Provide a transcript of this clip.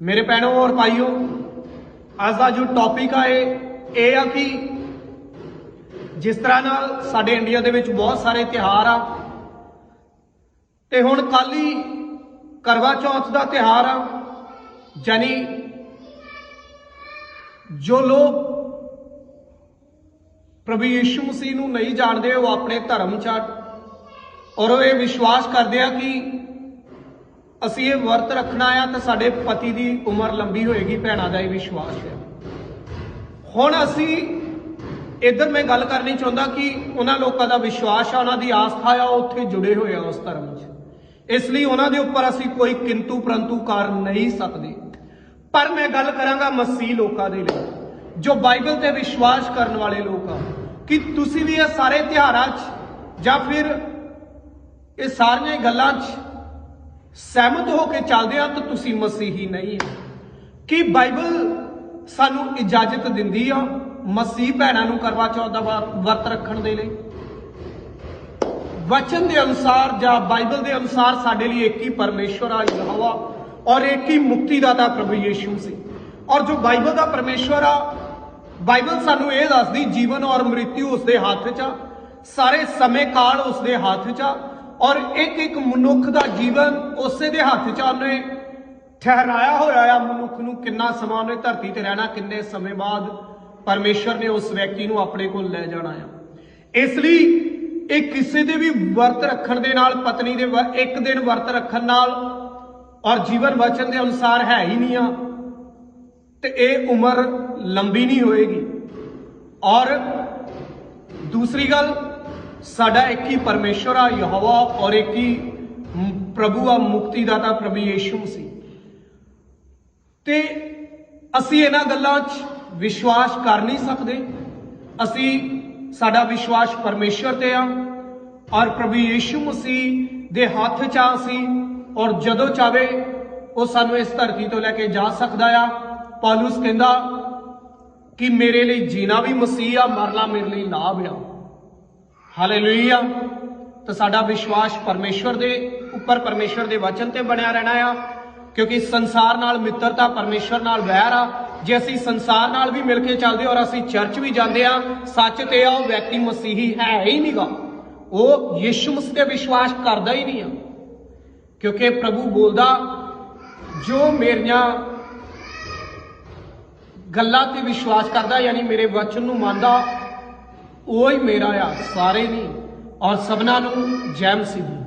ਮੇਰੇ ਭੈਣੋ ਔਰ ਭਾਈਓ, ਅੱਜ ਦਾ ਜੋ ਟੌਪਿਕ ਆ ਇਹ ਇਹ ਆ ਕਿ ਜਿਸ ਤਰ੍ਹਾਂ ਨਾਲ ਸਾਡੇ ਇੰਡੀਆ ਦੇ ਵਿੱਚ ਬਹੁਤ ਸਾਰੇ ਤਿਉਹਾਰ ਆ, ਤੇ ਹੁਣ ਕੱਲ ਹੀ ਕਰਵਾ ਚੌਥ ਦਾ ਤਿਉਹਾਰ ਆ ਜਾਨੀ ਜੋ ਲੋਕ ਪ੍ਰਭੂ ਯੀਸ਼ੂ ਮਸੀਹ ਨੂੰ ਨਹੀਂ ਜਾਣਦੇ, ਉਹ ਆਪਣੇ ਧਰਮ ਚ ਔਰ ਉਹ ਇਹ ਵਿਸ਼ਵਾਸ ਕਰਦੇ ਆ ਕਿ ਅਸੀਂ ਇਹ ਵਰਤ ਰੱਖਣਾ ਆ ਤਾਂ ਸਾਡੇ ਪਤੀ ਦੀ ਉਮਰ ਲੰਬੀ ਹੋਏਗੀ, ਭੈਣਾਂ ਦਾ ਇਹ ਵਿਸ਼ਵਾਸ ਹੈ। ਹੁਣ ਅਸੀਂ ਇਧਰ ਮੈਂ ਗੱਲ ਕਰਨੀ ਚਾਹੁੰਦਾ ਕਿ ਉਹਨਾਂ ਲੋਕਾਂ ਦਾ ਵਿਸ਼ਵਾਸ ਆ, ਉਹਨਾਂ ਦੀ ਆਸਥਾ ਆ, ਉਹ ਉੱਥੇ ਜੁੜੇ ਹੋਏ ਆ ਉਸ ਧਰਮ 'ਚ। ਇਸ ਲਈ ਉਹਨਾਂ ਦੇ ਉੱਪਰ ਅਸੀਂ ਕੋਈ ਕਿੰਤੂ ਪਰੰਤੂ ਕਰ ਨਹੀਂ ਸਕਦੇ। ਪਰ ਮੈਂ ਗੱਲ ਕਰਾਂਗਾ ਮਸੀਹ ਲੋਕਾਂ ਦੇ ਲਈ, ਜੋ ਬਾਈਬਲ ਤੇ ਵਿਸ਼ਵਾਸ ਕਰਨ ਵਾਲੇ ਲੋਕ ਆ, ਕਿ ਤੁਸੀਂ ਵੀ ਇਹ ਸਾਰੇ ਤਿਉਹਾਰਾਂ 'ਚ ਜਾਂ ਫਿਰ ਇਹ ਸਾਰੀਆਂ ਗੱਲਾਂ 'ਚ ਸਹਿਮਤ ਹੋ ਕੇ ਚੱਲਦੇ ਆ ਤਾਂ ਤੁਸੀਂ ਮਸੀਹੀ ਨਹੀਂ ਹੋ। ਕਿ ਬਾਈਬਲ ਸਾਨੂੰ ਇਜਾਜ਼ਤ ਦਿੰਦੀ ਆ ਮਸੀਹ ਭੈਣਾਂ ਨੂੰ ਕਰਵਾ ਚੌਥ ਦਾ ਵਰਤ ਰੱਖਣ ਦੇ ਲਈ? ਵਚਨ ਦੇ ਅਨੁਸਾਰ ਜਾਂ ਬਾਈਬਲ ਦੇ ਅਨੁਸਾਰ ਸਾਡੇ ਲਈ ਇੱਕ ਹੀ ਪਰਮੇਸ਼ਵਰ ਆ, ਯਹੋਵਾ, ਔਰ ਇੱਕ ਹੀ ਮੁਕਤੀ ਮੁਕਤੀਦਾਤਾ ਪ੍ਰਭੂ ਯੀਸ਼ੂ ਸੀ। ਔਰ ਜੋ ਬਾਈਬਲ ਦਾ ਪਰਮੇਸ਼ਵਰ ਆ, ਬਾਈਬਲ ਸਾਨੂੰ ਇਹ ਦੱਸਦੀ, ਜੀਵਨ ਔਰ ਮ੍ਰਿਤਿੂ ਉਸਦੇ ਹੱਥ 'ਚ ਆ, ਸਾਰੇ ਸਮੇਂ ਕਾਲ ਉਸਦੇ ਹੱਥ 'ਚ ਆ ਔਰ ਇੱਕ ਇੱਕ ਮਨੁੱਖ ਦਾ ਜੀਵਨ ਉਸੇ ਦੇ ਹੱਥ 'ਚ ਆ ਠਹਿਰਾਇਆ ਹੋਇਆ ਆ। ਮਨੁੱਖ ਨੂੰ ਕਿੰਨਾ ਸਮਾਂ ਉਹਨੇ ਧਰਤੀ ਤੇ ਰਹਿਣਾ, ਕਿੰਨੇ ਸਮੇਂ ਬਾਅਦ ਪਰਮੇਸ਼ਰ ਨੇ ਉਸ ਵਿਅਕਤੀ ਨੂੰ ਆਪਣੇ ਕੋਲ ਲੈ ਜਾਣਾ ਆ। ਇਸ ਲਈ ਇਹ ਕਿਸੇ ਦੇ ਵੀ ਵਰਤ ਰੱਖਣ ਦੇ ਨਾਲ, ਪਤਨੀ ਦੇ ਇੱਕ ਦਿਨ ਵਰਤ ਰੱਖਣ ਨਾਲ ਔਰ ਜੀਵਨ ਵਚਨ ਦੇ ਅਨੁਸਾਰ ਹੈ ਹੀ ਨਹੀਂ ਆ, ਤੇ ਇਹ ਉਮਰ ਲੰਬੀ ਨਹੀਂ ਹੋਏਗੀ। ਔਰ ਦੂਸਰੀ ਗੱਲ ਸਾਡਾ ਇੱਕ ਹੀ ਪਰਮੇਸ਼ਵਰ ਆ, ਯਹੋਵਾ ਔਰ ਇੱਕ ਹੀ ਪ੍ਰਭੂ ਆ, ਮੁਕਤੀਦਾਤਾ ਪ੍ਰਭੂ ਯੀਸ਼ੂ ਸੀ ਤੇ ਅਸੀਂ ਇਹਨਾਂ ਗੱਲਾਂ 'ਚ ਵਿਸ਼ਵਾਸ ਕਰ ਨਹੀਂ ਸਕਦੇ। ਅਸੀਂ ਸਾਡਾ ਵਿਸ਼ਵਾਸ ਪਰਮੇਸ਼ਵਰ ਤੇ ਆ ਔਰ ਪ੍ਰਭੂ ਯੀਸ਼ੂ ਮਸੀਹ ਦੇ ਹੱਥ 'ਚ ਆ ਅਸੀਂ ਔਰ ਜਦੋਂ ਚਾਵੇ ਉਹ ਸਾਨੂੰ ਇਸ ਧਰਤੀ ਤੋਂ ਲੈ ਕੇ ਜਾ ਸਕਦਾ ਆ। ਪੌਲਸ ਕਹਿੰਦਾ ਕਿ ਮੇਰੇ ਲਈ ਜੀਣਾ ਵੀ ਮਸੀਹ ਆ, ਮਰਨਾ ਮੇਰੇ ਲਈ ਲਾਭ ਆ। ਹਾਲੇਲੂਇਆ ਤਾਂ ਸਾਡਾ ਵਿਸ਼ਵਾਸ ਪਰਮੇਸ਼ਵਰ ਦੇ ਉੱਪਰ, ਪਰਮੇਸ਼ਵਰ ਦੇ ਵਚਨ ਤੇ ਬਣਿਆ ਰਹਿਣਾ ਆ, ਕਿਉਂਕਿ ਸੰਸਾਰ ਨਾਲ ਮਿੱਤਰਤਾ ਪਰਮੇਸ਼ਵਰ ਨਾਲ ਵੈਰ ਆ। ਜੇ ਅਸੀਂ ਸੰਸਾਰ ਨਾਲ ਵੀ ਮਿਲ ਕੇ ਚੱਲਦੇ ਔਰ ਅਸੀਂ ਚਰਚ ਵੀ ਜਾਂਦੇ ਆ, ਸੱਚ ਤੇ ਆ, ਉਹ ਵਿਅਕਤੀ ਮਸੀਹੀ ਹੈ ਹੀ ਨਹੀਂਗਾ ਉਹ ਯਿਸੂ ਮਸੀਹ ਤੇ ਵਿਸ਼ਵਾਸ ਕਰਦਾ ਹੀ ਨਹੀਂ ਆ। ਕਿਉਂਕਿ ਪ੍ਰਭੂ ਬੋਲਦਾ, ਜੋ ਮੇਰੀਆਂ ਗੱਲਾਂ ਤੇ ਵਿਸ਼ਵਾਸ ਕਰਦਾ, ਯਾਨੀ ਮੇਰੇ ਵਚਨ ਨੂੰ ਮੰਨਦਾ ਉਹ ਹੀ ਮੇਰਾ ਆ ਸਾਰੇ ਨਹੀਂ ਔਰ ਸਭਨਾਂ ਨੂੰ ਜੈ ਮਸੀਹ ਦੀ